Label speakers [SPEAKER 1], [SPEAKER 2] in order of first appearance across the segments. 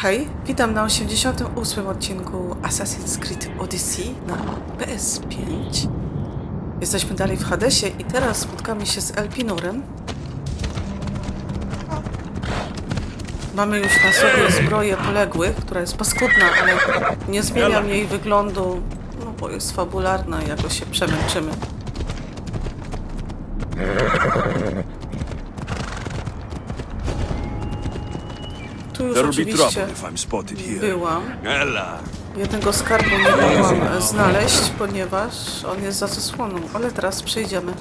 [SPEAKER 1] Hej, witam na 88 odcinku Assassin's Creed Odyssey na PS5. Jesteśmy dalej w Hadesie i teraz spotkamy się z Elpinurem. Mamy już na sobie zbroję poległych, która jest paskudna, ale nie zmieniam jej wyglądu, no bo jest fabularna i jakoś się przemęczymy. Tu już
[SPEAKER 2] There'll be trouble
[SPEAKER 1] oczywiście
[SPEAKER 2] if I'm spotted here.
[SPEAKER 1] byłam.
[SPEAKER 2] Ella,
[SPEAKER 1] Jednego skarbu nie mogłam e, znaleźć, ponieważ on jest za zasłoną, ale teraz przejdziemy.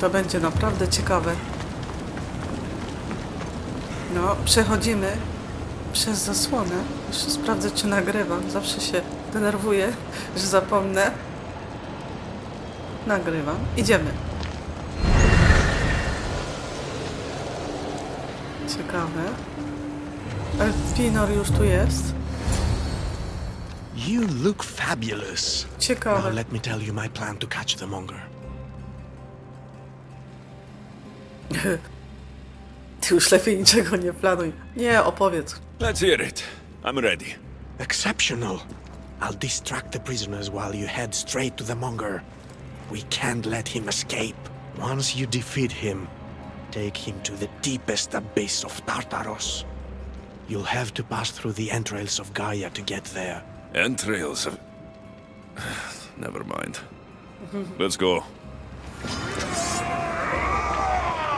[SPEAKER 1] To będzie naprawdę ciekawe. No, przechodzimy przez zasłonę. Jeszcze sprawdzę, czy nagrywam. Zawsze się denerwuję, że zapomnę. Nagrywam. Idziemy. Ciekawe. Elfinor już tu jest.
[SPEAKER 3] You look fabulous. Now
[SPEAKER 1] Ciekawe.
[SPEAKER 3] let me tell you my plan to catch the monger.
[SPEAKER 1] Ty już lepiej niczego nie planuj. Nie, opowiedz.
[SPEAKER 2] let's hear it. I'm ready.
[SPEAKER 3] Exceptional. I'll distract the prisoners while you head straight to the monger. We can't let him escape. Once you defeat him, take him to the deepest abyss of Tartaros. You'll have to pass through the entrails of Gaia to get there.
[SPEAKER 2] Entrails of... Never mind. Let's go.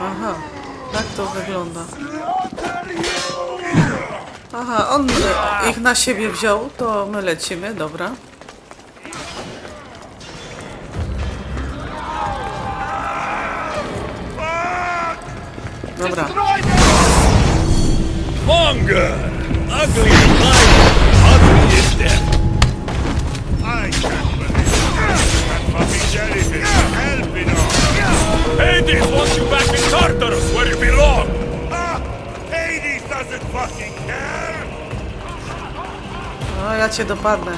[SPEAKER 1] Aha, tak to wygląda. Aha, on ich na siebie wziął, to my lecimy, dobra. Dobra,
[SPEAKER 2] death.
[SPEAKER 4] I can't believe jellyfish.
[SPEAKER 2] Hades Tartarus,
[SPEAKER 4] Hades
[SPEAKER 1] no ja cię dopadnę.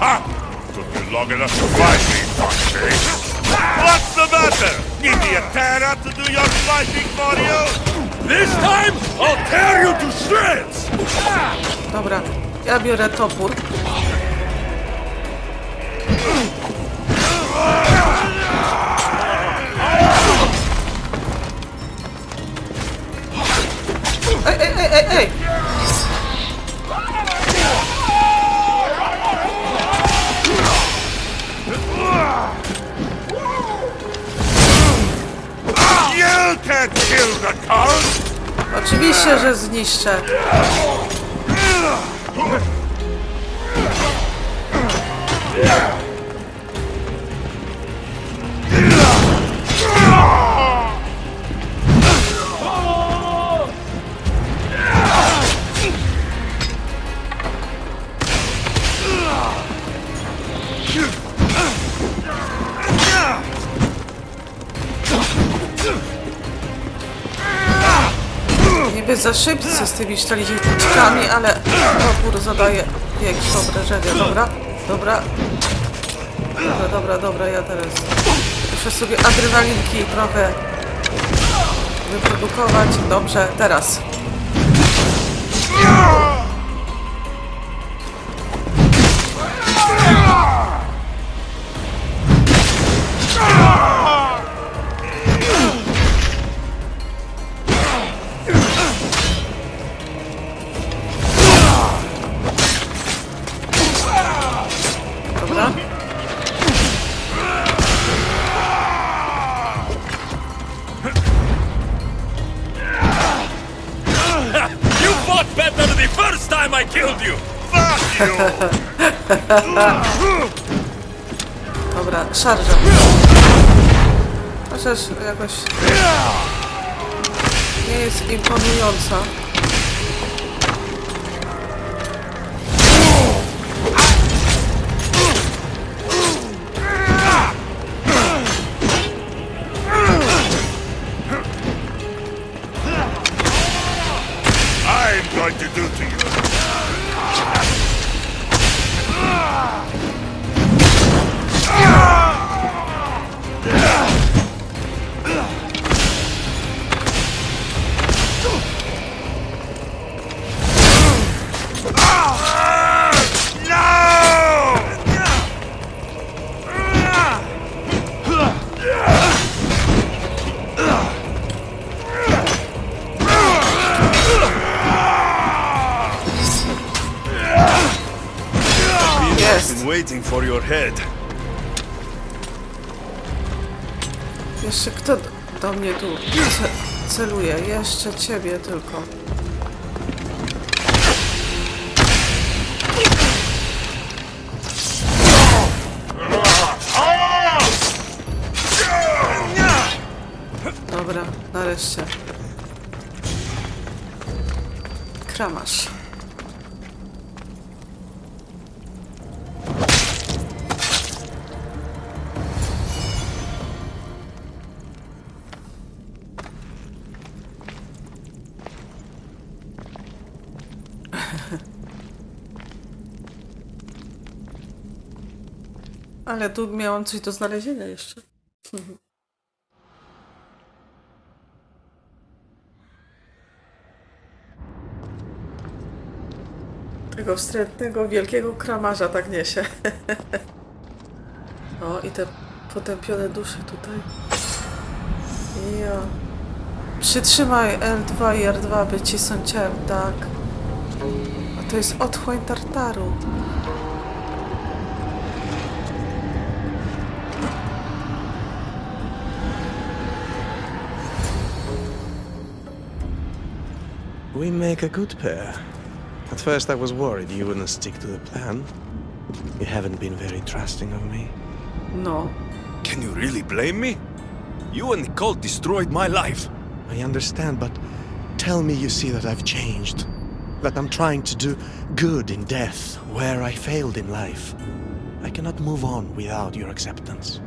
[SPEAKER 4] Ah, took you long enough to find me, fuck's sake. What's the matter? Need the Atera to do your fighting Mario?
[SPEAKER 2] This time, I'll tear you to shreds!
[SPEAKER 1] Dobra, ja biorę topór. Ej, ej, ej, ej, ej! Oczywiście, że zniszczę. Niby za szybcy z tymi sztaliczkami, ale topór zadaje większe obrażenia. Dobra, dobra. Dobra, dobra, dobra, ja teraz muszę sobie adrenalinki trochę wyprodukować. Dobrze, teraz.
[SPEAKER 2] Fought better the first time I killed you!
[SPEAKER 4] Fuck you.
[SPEAKER 1] Dobra, szarża. Chociaż jakoś nie jest imponująca.
[SPEAKER 2] Waiting for your head.
[SPEAKER 1] Jeszcze kto do, mnie tu ce, celuje? Jeszcze ciebie tylko. Dobra, nareszcie. Kramasz. Ale tu miałam coś do znalezienia jeszcze. Tego wstrętnego, wielkiego kramarza tak niesie. o, i te potępione dusze tutaj. Ja. Przytrzymaj L2 i R2, by ci sądziłem, tak. A to jest otchłań tartaru.
[SPEAKER 3] We make a good pair. At first I was worried you wouldn't stick to the plan. You haven't been very trusting of me.
[SPEAKER 1] No.
[SPEAKER 2] Can you really blame me? You and the cult destroyed my life.
[SPEAKER 3] I understand, but tell me you see that I've changed. That I'm trying to do good in death where I failed in life. I cannot move on without your acceptance.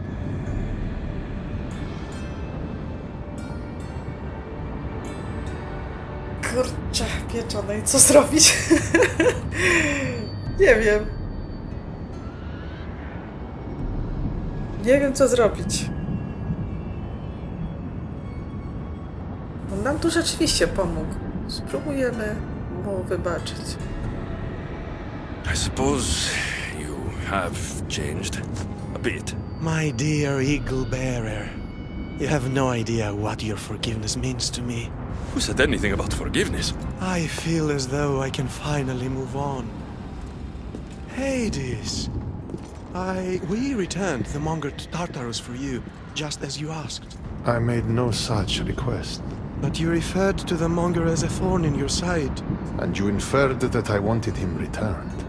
[SPEAKER 1] Kurczę, pieczone i co zrobić? Nie wiem. Nie wiem, co zrobić. On nam tu rzeczywiście pomógł. Spróbujemy mu wybaczyć.
[SPEAKER 2] I suppose you have changed a bit.
[SPEAKER 3] My dear eagle bearer, you have no idea what your forgiveness means to me.
[SPEAKER 2] Who said anything about forgiveness?
[SPEAKER 3] I feel as though I can finally move on. Hades! I... We returned the monger to Tartarus for you, just as you asked.
[SPEAKER 5] I made no such request.
[SPEAKER 3] But you referred to the monger as a thorn in your side.
[SPEAKER 5] And you inferred that I wanted him returned.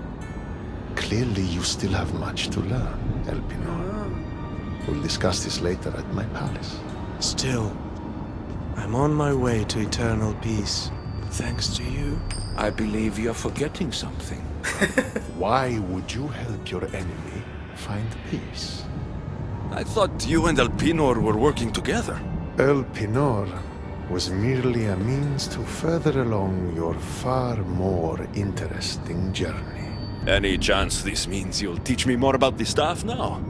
[SPEAKER 5] Clearly, you still have much to learn, Elpinor. We'll discuss this later at my palace.
[SPEAKER 3] Still, I'm on my way to eternal peace. Thanks to you.
[SPEAKER 6] I believe you're forgetting something.
[SPEAKER 5] Why would you help your enemy find peace?
[SPEAKER 2] I thought you and Alpinor were working together.
[SPEAKER 5] Elpinor was merely a means to further along your far more interesting journey.
[SPEAKER 2] Any chance this means you'll teach me more about the staff now?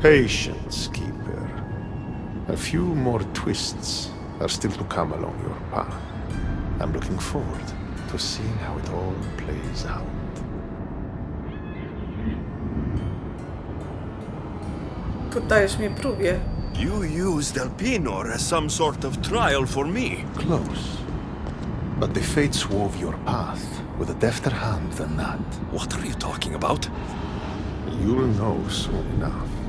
[SPEAKER 5] Patience, Keeper. A few more twists are still to come along your path. I'm looking forward to seeing how it all plays out.
[SPEAKER 1] Poddajesz mnie próbie.
[SPEAKER 2] You used Alpinor as some sort of trial for me.
[SPEAKER 5] Close. But the fates wove your path with a defter hand than that.
[SPEAKER 2] What are you talking about?
[SPEAKER 5] You'll know soon enough.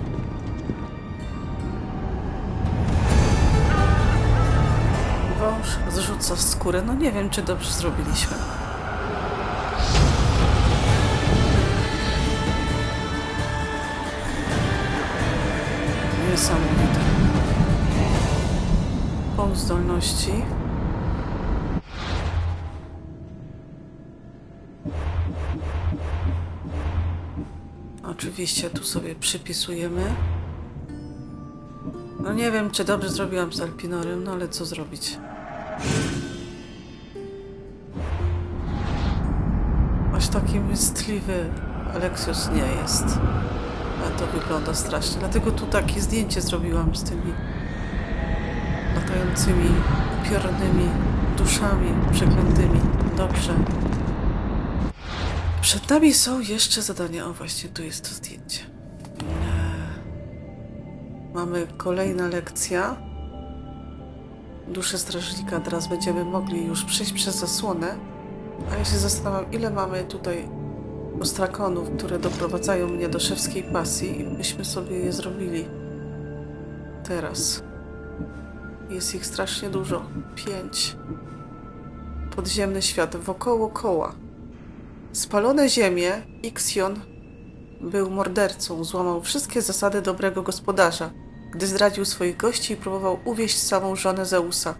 [SPEAKER 1] Wąż zrzuca skórę. No nie wiem, czy dobrze zrobiliśmy. Niesamowite. Punkt zdolności. Oczywiście tu sobie przypisujemy. No nie wiem, czy dobrze zrobiłam z Alpinorem, no ale co zrobić? Aż taki mstliwy Aleksius nie jest. A to wygląda strasznie. Dlatego tu takie zdjęcie zrobiłam z tymi latającymi, piornymi duszami przeklętymi. Dobrze. Przed nami są jeszcze zadania. O, właśnie tu jest to zdjęcie. Mamy kolejna lekcja. Duszę strażnika. Teraz będziemy mogli już przejść przez zasłonę. A ja się zastanawiam, ile mamy tutaj ostrakonów, które doprowadzają mnie do szewskiej pasji i byśmy sobie je zrobili. Teraz. Jest ich strasznie dużo. Pięć. Podziemny świat wokoło koła. Spalone ziemie, Ixion był mordercą, złamał wszystkie zasady dobrego gospodarza, gdy zdradził swoich gości i próbował uwieść samą żonę Zeusa.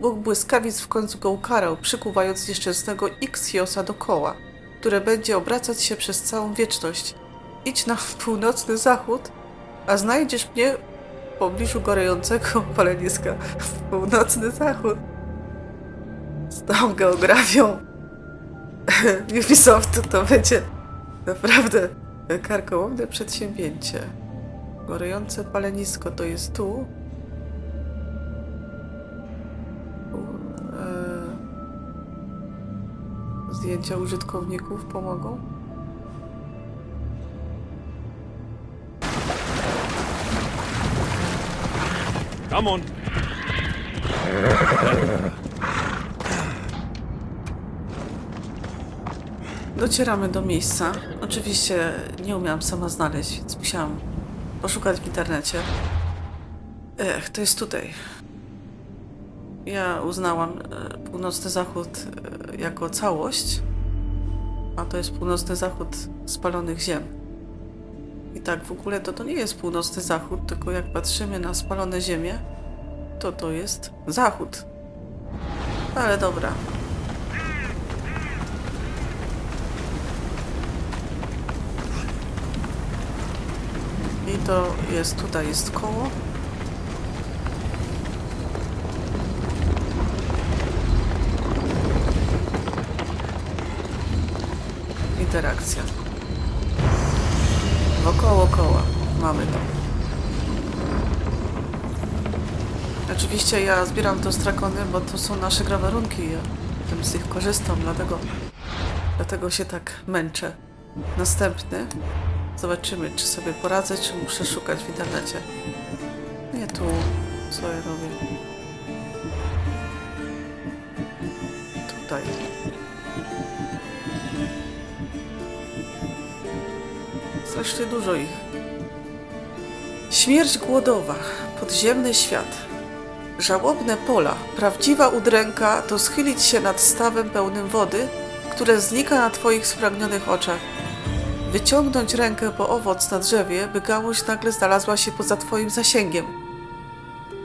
[SPEAKER 1] Bóg błyskawic w końcu go ukarał, przykuwając nieszczęsnego Ixiosa do koła, które będzie obracać się przez całą wieczność. Idź na północny zachód, a znajdziesz mnie w pobliżu gorejącego paleniska. W północny zachód. Z tą geografią Ubisoftu to będzie naprawdę karkołomne przedsięwzięcie. Gorejące palenisko to jest tu. E, zdjęcia użytkowników pomogą.
[SPEAKER 2] Come on.
[SPEAKER 1] Docieramy do miejsca. Oczywiście nie umiałam sama znaleźć, więc musiałam poszukać w internecie. Ech, to jest tutaj. Ja uznałam e, północny zachód e, jako całość, a to jest północny zachód spalonych ziem. I tak w ogóle to, to nie jest północny zachód, tylko jak patrzymy na spalone ziemie, to to jest zachód. Ale dobra, to jest, tutaj jest koło. Interakcja. Wokoło koła. Mamy to. Oczywiście ja zbieram to strakony, bo to są nasze grawerunki. Ja potem z nich korzystam, dlatego, dlatego się tak męczę. Następny. Zobaczymy, czy sobie poradzę, czy muszę szukać w internecie. Nie tu. Co ja robię? Tutaj. Strasznie dużo ich. Śmierć głodowa. Podziemny świat. Żałobne pola. Prawdziwa udręka to schylić się nad stawem pełnym wody, które znika na twoich spragnionych oczach wyciągnąć rękę po owoc na drzewie, by gałąź nagle znalazła się poza twoim zasięgiem.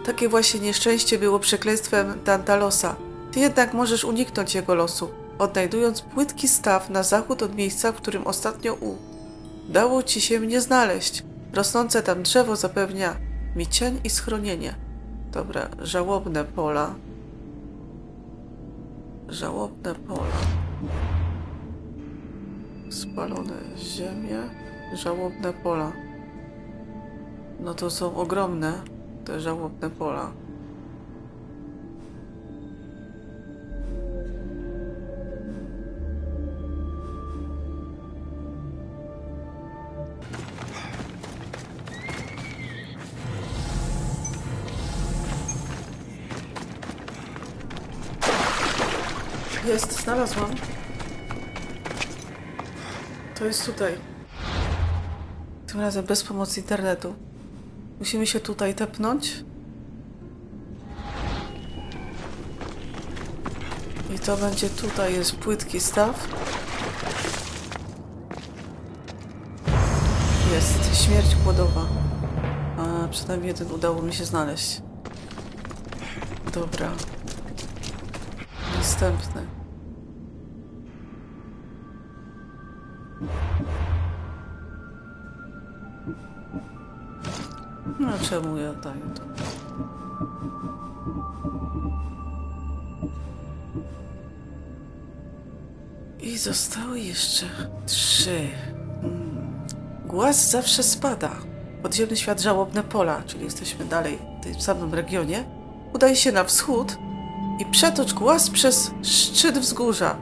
[SPEAKER 1] Takie właśnie nieszczęście było przekleństwem Dantalosa. Ty jednak możesz uniknąć jego losu, odnajdując płytki staw na zachód od miejsca, w którym ostatnio u. Dało ci się mnie znaleźć. Rosnące tam drzewo zapewnia mi cień i schronienie. Dobra, żałobne pola. Żałobne pola. Spalone ziemie, żałobne pola. No to są ogromne te żałobne pola. Jest, znalazłam. To jest tutaj. Tym razem bez pomocy internetu. Musimy się tutaj tepnąć. I to będzie tutaj, jest płytki staw. Jest śmierć głodowa. A przynajmniej jeden udało mi się znaleźć. Dobra. Następny. No czemu ja to? I zostały jeszcze trzy. Hmm. Głaz zawsze spada. Podziemny świat żałobne pola, czyli jesteśmy dalej w tym samym regionie. Udaj się na wschód i przetocz głaz przez szczyt wzgórza.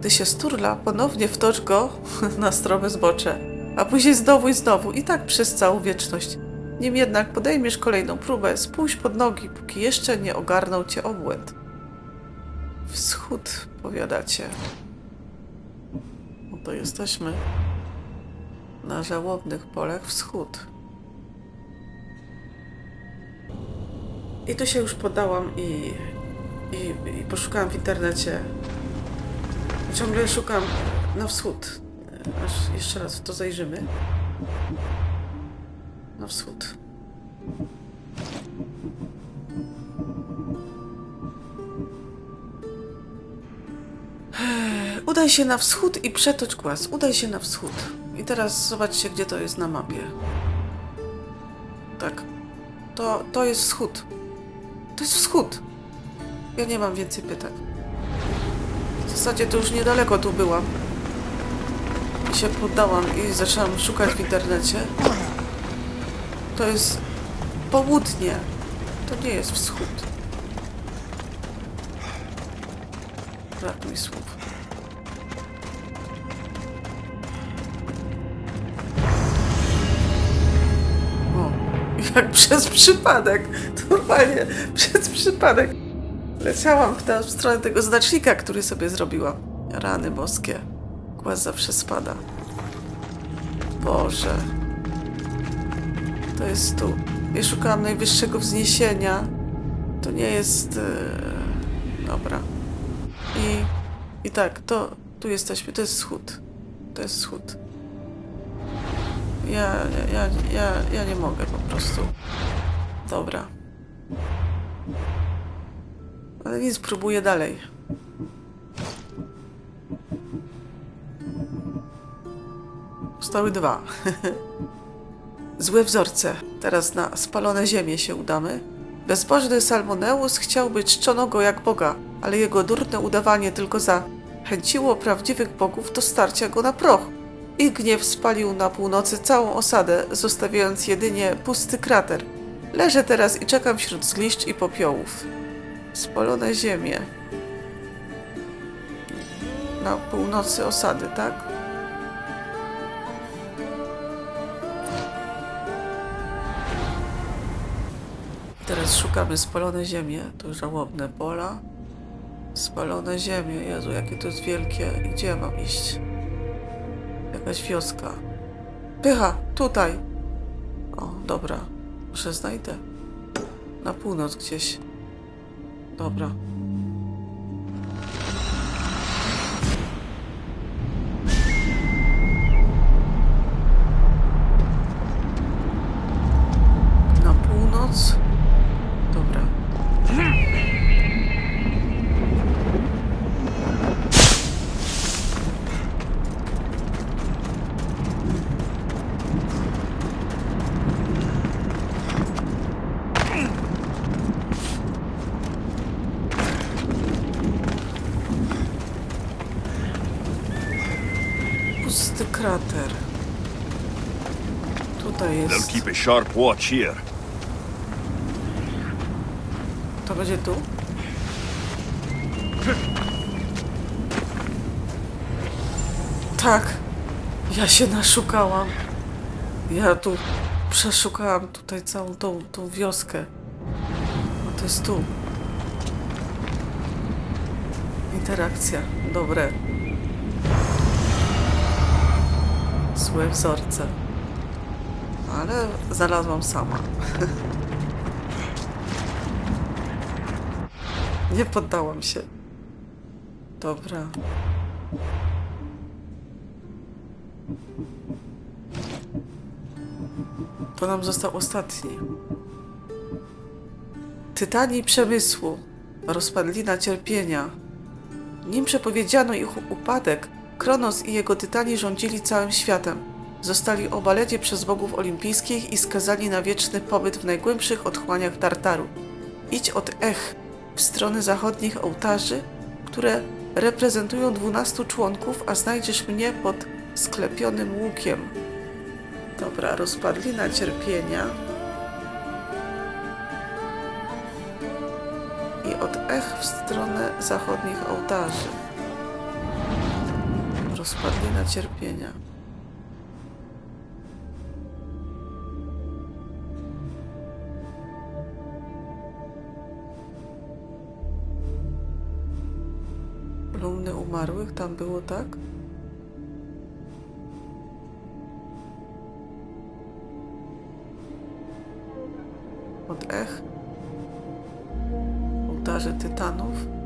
[SPEAKER 1] Gdy się sturla, ponownie wtocz go na strome zbocze, a później znowu i znowu, i tak przez całą wieczność. Nim jednak podejmiesz kolejną próbę, spójrz pod nogi, póki jeszcze nie ogarnął cię obłęd. Wschód, powiadacie. to jesteśmy na żałobnych polach wschód. I tu się już podałam i, i, i poszukałam w internecie. Ciągle szukam na wschód. Aż jeszcze raz w to zajrzymy. Wschód. Udaj się na wschód i przetocz głaz. Udaj się na wschód. I teraz zobaczcie, gdzie to jest na mapie. Tak. To, to jest wschód. To jest wschód. Ja nie mam więcej pytań. W zasadzie to już niedaleko tu byłam. I się poddałam i zaczęłam szukać w internecie. To jest południe. To nie jest wschód. Brak mi słów. O, jak przez przypadek. Normalnie, przez przypadek. Leciałam w tę stronę tego znacznika, który sobie zrobiłam. Rany boskie. Głaz zawsze spada. Boże. To jest tu. Ja szukałam najwyższego wzniesienia. To nie jest... e, Dobra. I... I tak, to... Tu jesteśmy. To jest wschód. To jest wschód. Ja, ja, ja, ja nie mogę po prostu. Dobra. Ale nic, próbuję dalej. Zostały dwa. Złe wzorce. Teraz na spalone ziemię się udamy. Bezbożny Salmoneus chciał być czczonego jak Boga, ale jego durne udawanie tylko zachęciło prawdziwych bogów do starcia go na proch. Ich gniew spalił na północy całą osadę, zostawiając jedynie pusty krater. Leżę teraz i czekam wśród zgliszcz i popiołów. Spalone ziemie. Na północy osady, tak? Teraz szukamy spalone ziemie. To żałobne pola. Spalone ziemie. Jezu, jakie to jest wielkie. Gdzie ja mam iść? Jakaś wioska. Pycha, tutaj. O, dobra. Może znajdę. Na północ gdzieś. Dobra.
[SPEAKER 2] Sharp watch here.
[SPEAKER 1] To będzie tu? Tak. Ja się naszukałam. Ja tu przeszukałam tutaj całą tą, tą wioskę. No to jest tu. Interakcja. Dobre. Złe wzorce. Ale znalazłam sama. Nie poddałam się. Dobra. To nam został ostatni. Tytani przemysłu, rozpadlina cierpienia. Nim przepowiedziano ich upadek, Kronos i jego tytani rządzili całym światem. Zostali obaleni przez bogów olimpijskich i skazani na wieczny pobyt w najgłębszych otchłaniach Tartaru. Idź od Ech w stronę zachodnich ołtarzy, które reprezentują dwunastu członków, a znajdziesz mnie pod sklepionym łukiem. Dobra, rozpadlina cierpienia. I od Ech w stronę zachodnich ołtarzy. Rozpadlina cierpienia. umarłych, tam było tak? Od ech? Ołtarze tytanów?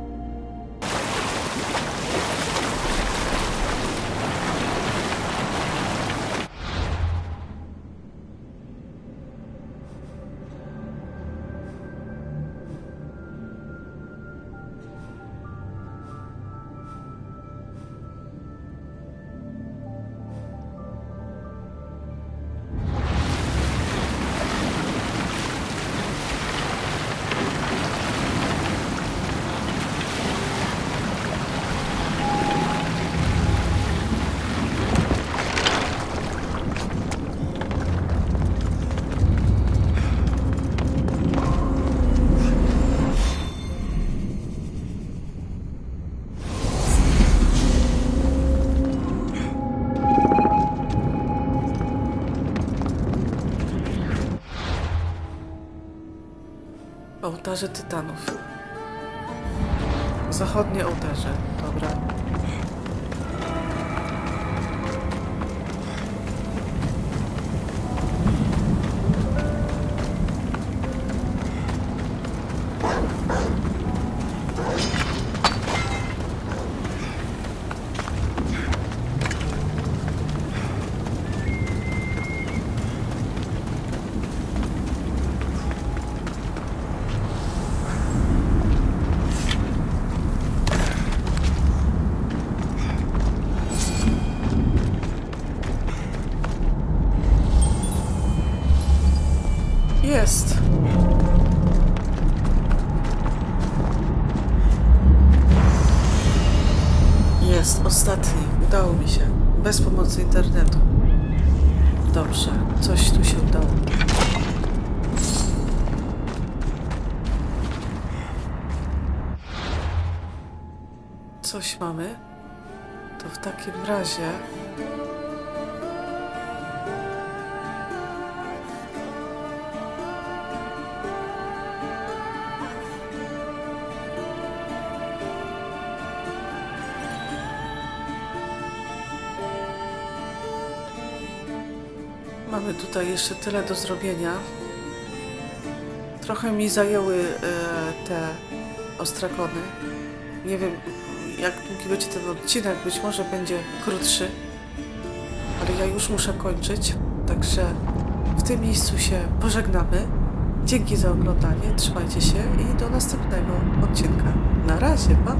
[SPEAKER 1] Ołtarze tytanów. Zachodnie ołtarze. Dobra. Takim razie Mamy tutaj jeszcze tyle do zrobienia. Trochę mi zajęły e, te ostrakony. Nie wiem, jak długi będzie ten odcinek. Być może będzie krótszy. Ale ja już muszę kończyć. Także w tym miejscu się pożegnamy. Dzięki za oglądanie. Trzymajcie się i do następnego odcinka. Na razie, pa!